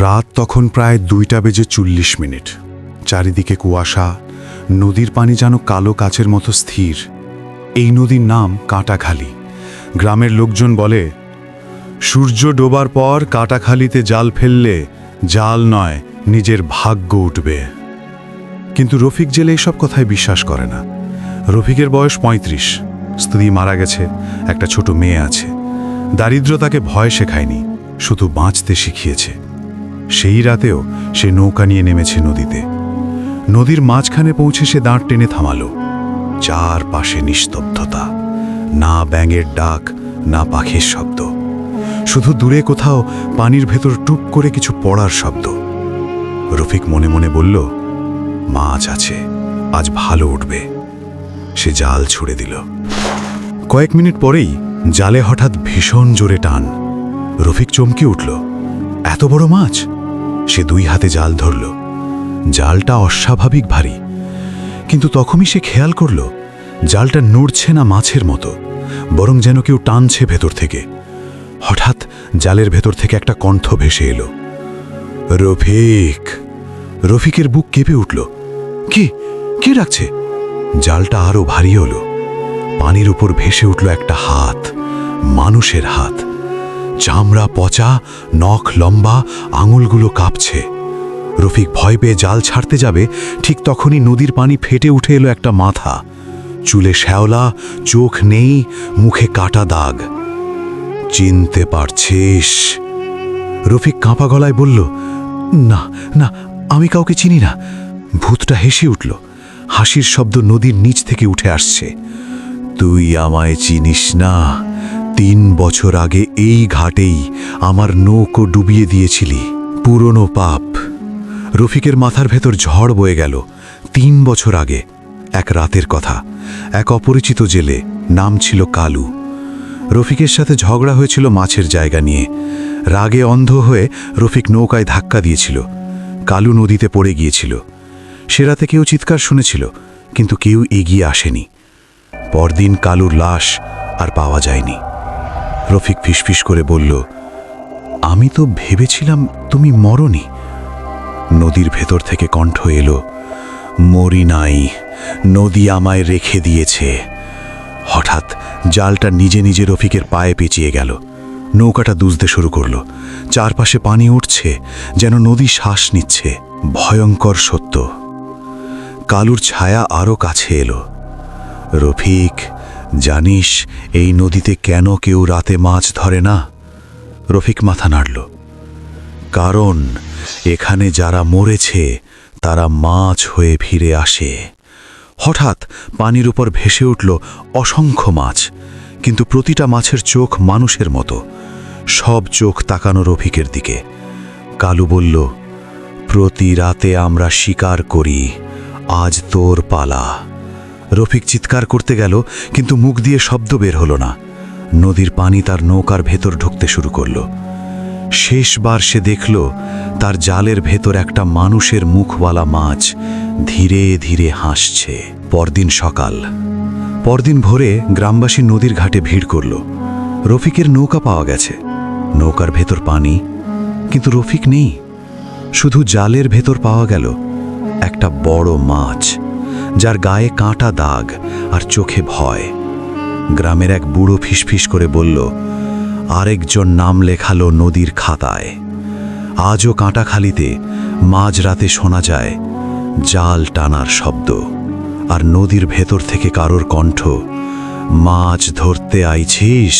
রাত তখন প্রায় দুইটা বেজে চল্লিশ মিনিট। চারিদিকে কুয়াশা, নদীর পানি যেন কালো কাচের মতো স্থির। এই নদীর নাম কাঁটাখালি। গ্রামের লোকজন বলে, সূর্য ডোবার পর কাঁটাখালিতে জাল ফেললে জাল নয়, নিজের ভাগ্য উঠবে। কিন্তু রফিক জেলে এসব কথায় বিশ্বাস করে না। রফিকের বয়স পঁয়ত্রিশ। স্ত্রী মারা গেছে, একটা ছোট মেয়ে আছে। দারিদ্র তাকে ভয় শেখায়নি, শুধু বাঁচতে শিখিয়েছে। সেই রাতেও সে নৌকা নিয়ে নেমেছে নদীতে। নদীর মাঝখানে পৌঁছে সে দাঁড় টেনে থামালো। চারপাশে নিস্তব্ধতা, না ব্যাঙের ডাক, না পাখির শব্দ। শুধু দূরে কোথাও পানির ভেতর টুপ করে কিছু পড়ার শব্দ। রফিক মনে মনে বলল, মাছ আছে, আজ ভালো উঠবে। সে জাল ছুড়ে দিল। কয়েক মিনিট পরেই জালে হঠাৎ ভীষণ জোরে টান। রফিক চমকে উঠল, এত বড় মাছ? সে দুই হাতে জাল ধরল। জালটা অস্বাভাবিক ভারী। কিন্তু তখনই সে খেয়াল করল, জালটা নড়ছে না মাছের মতো, বরং যেন কেউ টানছে ভেতর থেকে। হঠাৎ জালের ভেতর থেকে একটা কণ্ঠ ভেসে এলো। রফিক! রফিকের বুক কেঁপে উঠল। কি? কে রাখছে জালটা আরও ভারী হলো। পানির উপর ভেসে উঠল একটা হাত, মানুষের হাত। চামড়া পচা, নখ লম্বা, আঙুলগুলো কাঁপছে। রফিক ভয় পেয়ে জাল ছাড়তে যাবে, ঠিক তখনই নদীর পানি ফেটে উঠে এলো একটা মাথা। চুলে শ্যাওলা, চোখ নেই, মুখে কাটা দাগ। চিনতে পারছিস? রফিক কাঁপা গলায় বলল, না না, আমি কাউকে চিনি না। ভূতটা হেসে উঠল। হাসির শব্দ নদীর নিচ থেকে উঠে আসছে। তুই আমায় চিনিস না। তিন বছর আগে এই ঘাটেই আমার নৌকো ডুবিয়ে দিয়েছিলি। পুরনো পাপ। রফিকের মাথার ভেতর ঝড় বয়ে গেল তিন বছর আগে। এক রাতের কথা। এক অপরিচিত জেলে। নাম ছিল কালু। রফিকের সাথে ঝগড়া হয়েছিল মাছের জায়গা নিয়ে। রাগে অন্ধ হয়ে রফিক নৌকায় ধাক্কা দিয়েছিল। কালু নদীতে পড়ে গিয়েছিল। সে রাতে কেউ চিৎকার শুনেছিল, কিন্তু কেউ এগিয়ে আসেনি। পরদিন কালুর লাশ আর পাওয়া যায়নি। রফিক ফিসফিস করে বলল, আমি তো ভেবেছিলাম তুমি মরনি। নদীর ভেতর থেকে কণ্ঠ এলো, মরি নাই, নদী আমায় রেখে দিয়েছে। হঠাৎ জালটা নিজে নিজে রফিকের পায়ে পেঁচিয়ে গেল, নৌকাটা দুজতে শুরু করল, চারপাশে পানি উঠছে, যেন নদী শ্বাস নিচ্ছে, ভয়ঙ্কর সত্য। কালুর ছায়া আরও কাছে এলো, রফিক জানিস, এই নদীতে কেন কেউ রাতে মাছ ধরে না? রফিক মাথা নাড়ল। কারণ, এখানে যারা মরেছে, তারা মাছ হয়ে ফিরে আসে। হঠাৎ পানির উপর ভেসে উঠল অসংখ্য মাছ, কিন্তু প্রতিটা মাছের চোখ মানুষের মতো। সব চোখ তাকানো রফিকের দিকে। কালু বলল, প্রতি রাতে আমরা শিকার করি, আজ তোর পালা। রফিক চিৎকার করতে গেল, কিন্তু মুখ দিয়ে শব্দ বের হলো না। নদীর পানি তার নৌকার ভেতর ঢুকতে শুরু করল। শেষবার সে দেখল, তার জালের ভেতর একটা মানুষের মুখওয়ালা মাছ ধীরে ধীরে হাসছে। পরদিন সকাল। পরদিন ভোরে গ্রামবাসী নদীর ঘাটে ভিড় করল। রফিকের নৌকা পাওয়া গেছে। নৌকার ভেতর পানি, কিন্তু রফিক নেই। শুধু জালের ভেতর পাওয়া গেল একটা বড় মাছ। যার গায়ে কাঁটা দাগ আর চোখে ভয়। গ্রামের এক বুড়ো ফিসফিস করে বলল, আরেকজন নাম লেখালো নদীর খাতায়। আজও কাঁটাখালিতে মাঝরাতে শোনা যায় জাল টানার শব্দ। আর নদীর ভেতর থেকে কারোর কণ্ঠ, মাছ ধরতে আইছিস?